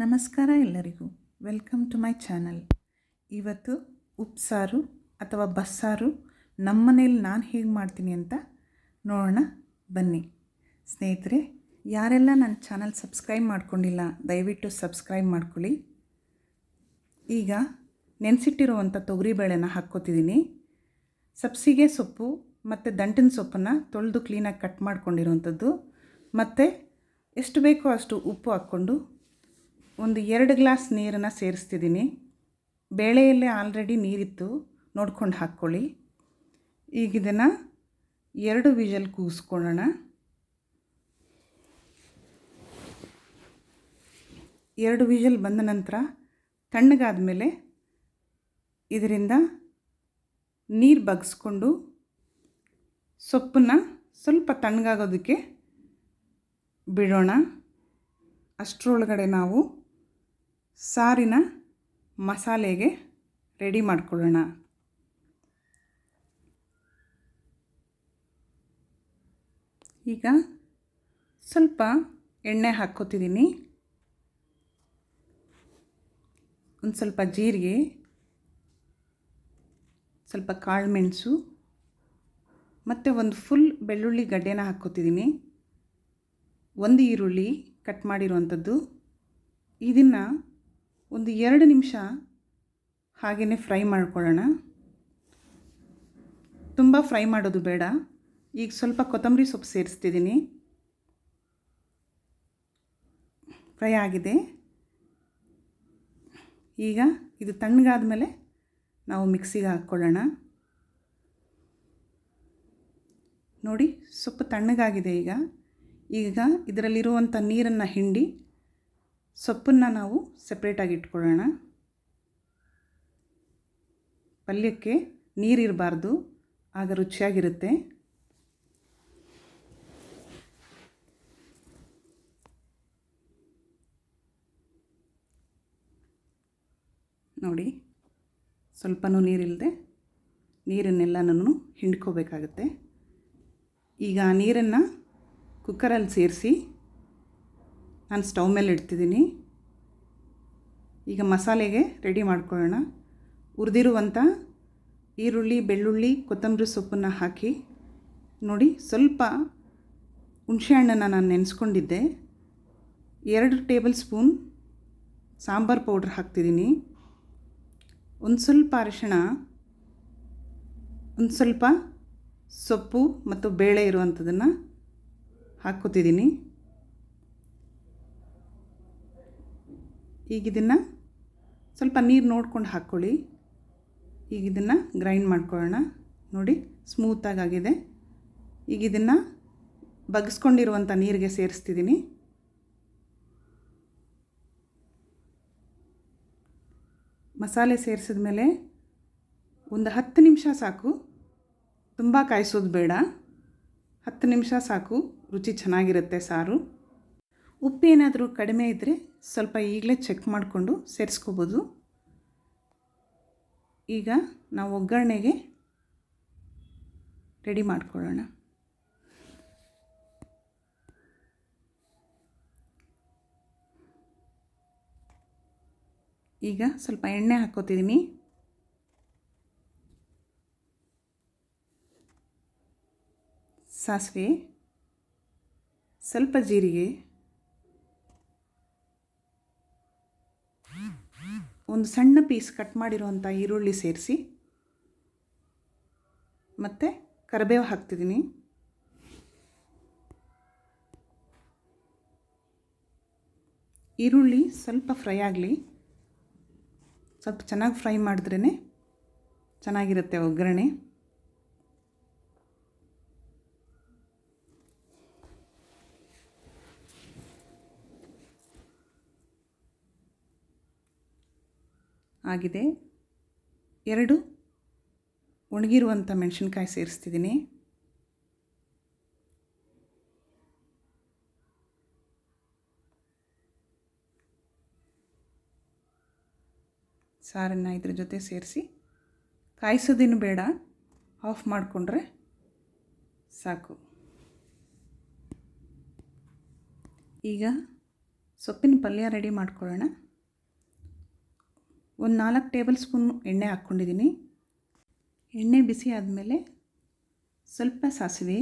ನಮಸ್ಕಾರ ಎಲ್ಲರಿಗೂ. Welcome to my channel ಇವತ್ತು ಉಪ್ಸಾರು ಅಥವಾ ಬಸ್ಸಾರು ನಮ್ಮನೇಲಿ ನಾನು ಹೇಗೆ ಮಾಡ್ತೀನಿ ಅಂತ ನೋಡೋಣ. ಬನ್ನಿ. ಸ್ನೇಹಿತರೆ, ಯಾರೆಲ್ಲ ನನ್ನ ಚಾನಲ್ ಸಬ್ಸ್ಕ್ರೈಬ್ ಮಾಡ್ಕೊಂಡಿಲ್ಲ, ದಯವಿಟ್ಟು ಸಬ್ಸ್ಕ್ರೈಬ್ ಮಾಡ್ಕೊಳ್ಳಿ. ಈಗ ನೆನೆಸಿಟ್ಟಿರುವಂಥ ತೊಗರಿಬೇಳೆನ ಹಾಕ್ಕೋತಿದ್ದೀನಿ. ಸಬ್ಸಿಗೆ ಸೊಪ್ಪು ಮತ್ತು ದಂಟಿನ ಸೊಪ್ಪನ್ನು ತೊಳೆದು ಕ್ಲೀನಾಗಿ ಕಟ್ ಮಾಡ್ಕೊಂಡಿರುವಂಥದ್ದು. ಮತ್ತು ಎಷ್ಟು ಬೇಕೋ ಅಷ್ಟು ಉಪ್ಪು ಹಾಕ್ಕೊಂಡು ಒಂದು ಎರಡು ಗ್ಲಾಸ್ ನೀರನ್ನು ಸೇರಿಸ್ತಿದ್ದೀನಿ. ಬೇಳೆಯಲ್ಲೇ ಆಲ್ರೆಡಿ ನೀರಿತ್ತು. ನೋಡ್ಕೊಂಡು ಹಾಕ್ಕೊಳ್ಳಿ. ಈಗ ಇದನ್ನು ಎರಡು ವಿಜಲ್ ಕೂಗಿಸ್ಕೊಳ್ಳೋಣ ಎರಡು ವಿಜಲ್ ಬಂದ ನಂತರ ತಣ್ಣಗಾದ ಮೇಲೆ ಇದರಿಂದ ನೀರು ಬಗ್ಸ್ಕೊಂಡು ಸೊಪ್ಪನ್ನು ಸ್ವಲ್ಪ ತಣ್ಣಗಾಗೋದಕ್ಕೆ ಬಿಡೋಣ. ಅಷ್ಟರೊಳಗಡೆ ನಾವು ಸಾರಿನ ಮಸಾಲೆಗೆ ರೆಡಿ ಮಾಡ್ಕೊಳ್ಳೋಣ. ಈಗ ಸ್ವಲ್ಪ ಎಣ್ಣೆ ಹಾಕ್ಕೋತಿದ್ದೀನಿ. ಒಂದು ಸ್ವಲ್ಪ ಜೀರಿಗೆ, ಸ್ವಲ್ಪ ಕಾಳು ಮೆಣಸು ಮತ್ತು ಒಂದು ಫುಲ್ ಬೆಳ್ಳುಳ್ಳಿ ಗಡ್ಡೆನ ಹಾಕ್ಕೋತಿದ್ದೀನಿ. ಒಂದು ಈರುಳ್ಳಿ ಕಟ್ ಮಾಡಿರುವಂಥದ್ದು ಇದನ್ನು ಒಂದು ಎರಡು ನಿಮಿಷ ಹಾಗೆಯೇ ಫ್ರೈ ಮಾಡ್ಕೊಳ್ಳೋಣ. ತುಂಬ ಫ್ರೈ ಮಾಡೋದು ಬೇಡ. ಈಗ ಸ್ವಲ್ಪ ಕೊತ್ತಂಬರಿ ಸೊಪ್ಪು ಸೇರಿಸ್ತಿದ್ದೀನಿ. ಫ್ರೈ ಆಗಿದೆ. ಈಗ ಇದು ತಣ್ಣಗಾದ ಮೇಲೆ ನಾವು ಮಿಕ್ಸಿಗೆ ಹಾಕ್ಕೊಳ್ಳೋಣ. ನೋಡಿ ಸೊಪ್ಪು ತಣ್ಣಗಾಗಿದೆ ಈಗ. ಈಗ ಇದರಲ್ಲಿರುವಂಥ ನೀರನ್ನು ಹಿಂಡಿ ಸೊಪ್ಪನ್ನು ನಾವು ಸಪ್ರೇಟಾಗಿ ಇಟ್ಕೊಳ್ಳೋಣ. ಪಲ್ಯಕ್ಕೆ ನೀರಿರಬಾರ್ದು ಆಗ ರುಚಿಯಾಗಿರುತ್ತೆ. ನೋಡಿ, ಸ್ವಲ್ಪನೂ ನೀರಿಲ್ಲದೆ ನೀರನ್ನೆಲ್ಲನೂ ಹಿಂಡ್ಕೋಬೇಕಾಗುತ್ತೆ. ಈಗ ನೀರನ್ನು ಕುಕ್ಕರಲ್ಲಿ ಸೇರಿಸಿ ನಾನು ಸ್ಟವ್ ಮೇಲೆ ಇಡ್ತಿದ್ದೀನಿ. ಈಗ ಮಸಾಲೆಗೆ ರೆಡಿ ಮಾಡ್ಕೊಳ್ಳೋಣ. ಹುರಿದಿರುವಂಥ ಈರುಳ್ಳಿ, ಬೆಳ್ಳುಳ್ಳಿ, ಕೊತ್ತಂಬರಿ ಸೊಪ್ಪನ್ನು ಹಾಕಿ. ನೋಡಿ, ಸ್ವಲ್ಪ ಹುಣಸೆಹಣ್ಣನ್ನು ನಾನು ನೆನೆಸ್ಕೊಂಡಿದ್ದೆ. ಎರಡು ಟೇಬಲ್ ಸ್ಪೂನ್ ಸಾಂಬಾರು ಪೌಡ್ರ್ ಹಾಕ್ತಿದ್ದೀನಿ. ಒಂದು ಸ್ವಲ್ಪ ಅರಿಶಿಣ, ಒಂದು ಸ್ವಲ್ಪ ಸೊಪ್ಪು ಮತ್ತು ಬೇಳೆ ಇರುವಂಥದ್ದನ್ನು ಹಾಕ್ಕೋತಿದ್ದೀನಿ. ಈಗ ಇದನ್ನು ಸ್ವಲ್ಪ ನೀರು ನೋಡ್ಕೊಂಡು ಹಾಕ್ಕೊಳ್ಳಿ ಈಗ ಇದನ್ನು ಗ್ರೈಂಡ್ ಮಾಡ್ಕೊಳ್ಳೋಣ. ನೋಡಿ ಸ್ಮೂತಾಗಿ ಆಗಿದೆ ಈಗ ಇದನ್ನು ಬಗ್ಸ್ಕೊಂಡಿರುವಂಥ ನೀರಿಗೆ ಸೇರಿಸ್ತಿದ್ದೀನಿ. ಮಸಾಲೆ ಸೇರಿಸಿದ ಮೇಲೆ ಒಂದು ಹತ್ತು ನಿಮಿಷ ಸಾಕು. ತುಂಬ ಕಾಯಿಸೋದು ಬೇಡ. ಹತ್ತು ನಿಮಿಷ ಸಾಕು. ರುಚಿ ಚೆನ್ನಾಗಿರುತ್ತೆ ಸಾರು. ಉಪ್ಪೇನಾದರೂ ಕಡಿಮೆ ಇದ್ದರೆ ಸ್ವಲ್ಪ ಈಗಲೇ ಚೆಕ್ ಮಾಡಿಕೊಂಡು ಸೇರಿಸ್ಕೋಬೋದು. ಈಗ ನಾವು ಒಗ್ಗರಣೆಗೆ ರೆಡಿ ಮಾಡ್ಕೊಳ್ಳೋಣ. ಈಗ ಸ್ವಲ್ಪ ಎಣ್ಣೆ ಹಾಕೋತಿದ್ದೀನಿ ಸಾಸಿವೆ, ಸ್ವಲ್ಪ ಜೀರಿಗೆ ಒಂದು ಸಣ್ಣ ಪೀಸ್ ಕಟ್ ಮಾಡಿರುವಂಥ ಈರುಳ್ಳಿ ಸೇರಿಸಿ. ಮತ್ತು ಕರಿಬೇವು ಹಾಕ್ತಿದ್ದೀನಿ. ಈರುಳ್ಳಿ ಸ್ವಲ್ಪ ಫ್ರೈ ಆಗಲಿ. ಸ್ವಲ್ಪ ಚೆನ್ನಾಗಿ ಫ್ರೈ ಮಾಡಿದ್ರೇ ಚೆನ್ನಾಗಿರುತ್ತೆ ಒಗ್ಗರಣೆ. ಆಗಿದೆ. ಎರಡು ಒಣಗಿರುವಂಥ ಮೆಣಸಿನ್ಕಾಯಿ ಸೇರಿಸ್ತಿದ್ದೀನಿ. ಸಾರನ್ನು ಇದ್ರ ಜೊತೆ ಸೇರಿಸಿ. ಕಾಯಿಸೋದೇನು ಬೇಡ. ಆಫ್ ಮಾಡಿಕೊಂಡ್ರೆ ಸಾಕು. ಈಗ ಸೊಪ್ಪಿನ ಪಲ್ಯ ರೆಡಿ ಮಾಡ್ಕೊಳ್ಳೋಣ. ಒಂದು ನಾಲ್ಕು ಟೇಬಲ್ ಸ್ಪೂನ್ ಎಣ್ಣೆ ಹಾಕ್ಕೊಂಡಿದ್ದೀನಿ. ಎಣ್ಣೆ ಬಿಸಿ ಆದಮೇಲೆ ಸ್ವಲ್ಪ ಸಾಸಿವೆ.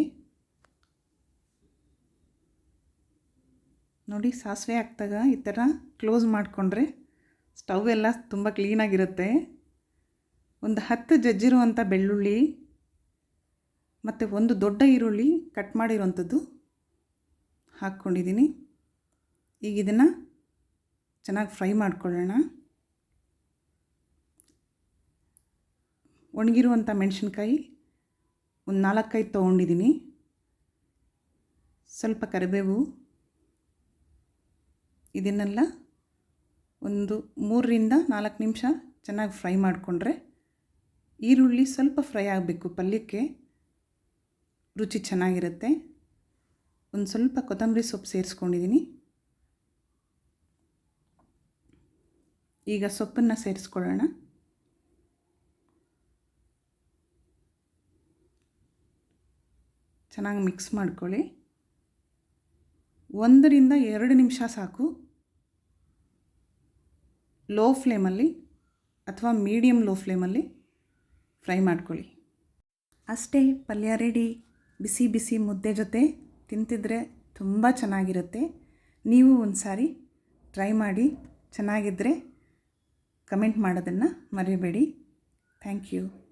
ನೋಡಿ, ಸಾಸಿವೆ ಹಾಕ್ದಾಗ ಈ ಥರ ಕ್ಲೋಸ್ ಮಾಡಿಕೊಂಡ್ರೆ ಸ್ಟವ್ ಎಲ್ಲ ತುಂಬ ಕ್ಲೀನಾಗಿರುತ್ತೆ ಒಂದು ಹತ್ತು ಜಜ್ಜಿರುವಂಥ ಬೆಳ್ಳುಳ್ಳಿ ಮತ್ತು ಒಂದು ದೊಡ್ಡ ಈರುಳ್ಳಿ ಕಟ್ ಮಾಡಿರುವಂಥದ್ದು ಹಾಕ್ಕೊಂಡಿದ್ದೀನಿ. ಈಗ ಇದನ್ನು ಚೆನ್ನಾಗಿ ಫ್ರೈ ಮಾಡ್ಕೊಳ್ಳೋಣ. ಒಣಗಿರುವಂಥ ಮೆಣಸಿನ್ಕಾಯಿ ಒಂದು ನಾಲ್ಕೈದು ತೊಗೊಂಡಿದ್ದೀನಿ. ಸ್ವಲ್ಪ ಕರಿಬೇವು, ಇದನ್ನೆಲ್ಲ ಒಂದು ಮೂರರಿಂದ ನಾಲ್ಕು ನಿಮಿಷ ಚೆನ್ನಾಗಿ ಫ್ರೈ ಮಾಡಿಕೊಂಡ್ರೆ ಈರುಳ್ಳಿ ಸ್ವಲ್ಪ ಫ್ರೈ ಆಗಬೇಕು ಪಲ್ಯಕ್ಕೆ, ರುಚಿ ಚೆನ್ನಾಗಿರುತ್ತೆ. ಒಂದು ಸ್ವಲ್ಪ ಕೊತ್ತಂಬರಿ ಸೊಪ್ಪು ಸೇರಿಸ್ಕೊಂಡಿದ್ದೀನಿ. ಈಗ ಸೊಪ್ಪನ್ನು ಸೇರಿಸ್ಕೊಳ್ಳೋಣ. ಚೆನ್ನಾಗಿ ಮಿಕ್ಸ್ ಮಾಡ್ಕೊಳ್ಳಿ. ಒಂದರಿಂದ ಎರಡು ನಿಮಿಷ ಸಾಕು. ಲೋ ಫ್ಲೇಮಲ್ಲಿ ಅಥವಾ ಮೀಡಿಯಮ್ ಲೋ ಫ್ಲೇಮಲ್ಲಿ ಫ್ರೈ ಮಾಡ್ಕೊಳ್ಳಿ. ಅಷ್ಟೇ, ಪಲ್ಯ ರೆಡಿ ಬಿಸಿ ಬಿಸಿ ಮುದ್ದೆ ಜೊತೆ ತಿಂತಿದ್ರೆ ತುಂಬ ಚೆನ್ನಾಗಿರುತ್ತೆ. ನೀವು ಒಂದು ಸಾರಿ ಟ್ರೈ ಮಾಡಿ ಚೆನ್ನಾಗಿದ್ದರೆ ಕಮೆಂಟ್ ಮಾಡೋದನ್ನು ಮರಿಬೇಡಿ. Thank you